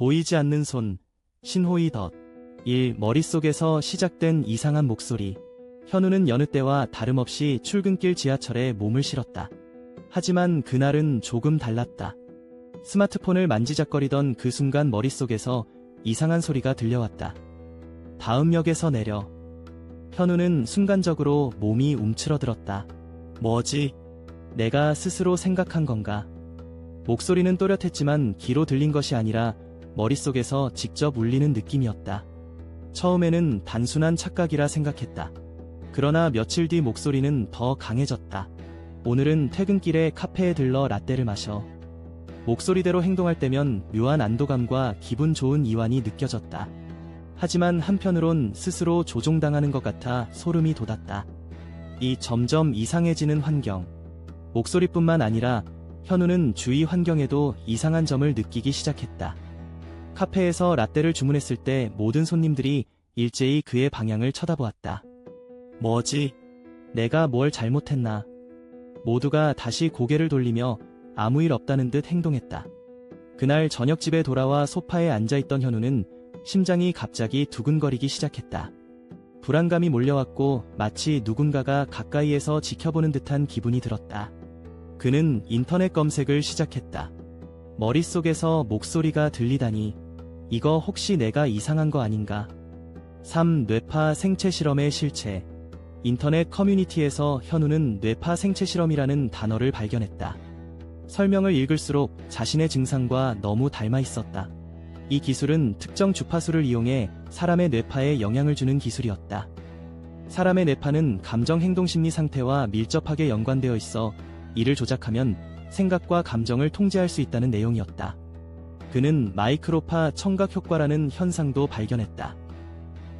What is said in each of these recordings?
보이지 않는 손, 신호이 덧. 1. 머릿속에서 시작된 이상한 목소리. 현우는 여느 때와 다름없이 출근길 지하철에 몸을 실었다. 하지만 그날은 조금 달랐다. 스마트폰을 만지작거리던 그 순간 머릿속에서 이상한 소리가 들려왔다. 다음 역에서 내려. 현우는 순간적으로 몸이 움츠러들었다. 뭐지? 내가 스스로 생각한 건가? 목소리는 또렷했지만 귀로 들린 것이 아니라 머릿속에서 직접 울리는 느낌이었다. 처음에는 단순한 착각이라 생각했다. 그러나 며칠 뒤 목소리는 더 강해졌다. 오늘은 퇴근길에 카페에 들러 라떼를 마셔. 목소리대로 행동할 때면 묘한 안도감과 기분 좋은 이완이 느껴졌다. 하지만 한편으론 스스로 조종당하는 것 같아 소름이 돋았다. 이 점점 이상해지는 환경. 목소리뿐만 아니라 현우는 주위 환경에도 이상한 점을 느끼기 시작했다. 카페에서 라떼를 주문했을 때 모든 손님들이 일제히 그의 방향을 쳐다보았다. 뭐지? 내가 뭘 잘못했나? 모두가 다시 고개를 돌리며 아무 일 없다는 듯 행동했다. 그날 저녁 집에 돌아와 소파에 앉아있던 현우는 심장이 갑자기 두근거리기 시작했다. 불안감이 몰려왔고 마치 누군가가 가까이에서 지켜보는 듯한 기분이 들었다. 그는 인터넷 검색을 시작했다. 머릿속에서 목소리가 들리다니 이거 혹시 내가 이상한 거 아닌가? 3. 뇌파 생체 실험의 실체 인터넷 커뮤니티에서 현우는 뇌파 생체 실험이라는 단어를 발견했다. 설명을 읽을수록 자신의 증상과 너무 닮아 있었다. 이 기술은 특정 주파수를 이용해 사람의 뇌파에 영향을 주는 기술이었다. 사람의 뇌파는 감정 행동 심리 상태와 밀접하게 연관되어 있어 이를 조작하면 생각과 감정을 통제할 수 있다는 내용이었다. 그는 마이크로파 청각 효과라는 현상도 발견했다.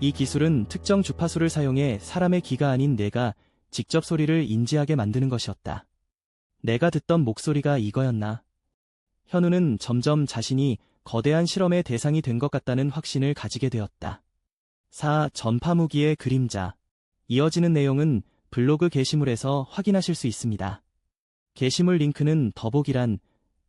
이 기술은 특정 주파수를 사용해 사람의 귀가 아닌 뇌가 직접 소리를 인지하게 만드는 것이었다. 내가 듣던 목소리가 이거였나? 현우는 점점 자신이 거대한 실험의 대상이 된 것 같다는 확신을 가지게 되었다. 4. 전파무기의 그림자. 이어지는 내용은 블로그 게시물에서 확인하실 수 있습니다. 게시물 링크는 더보기란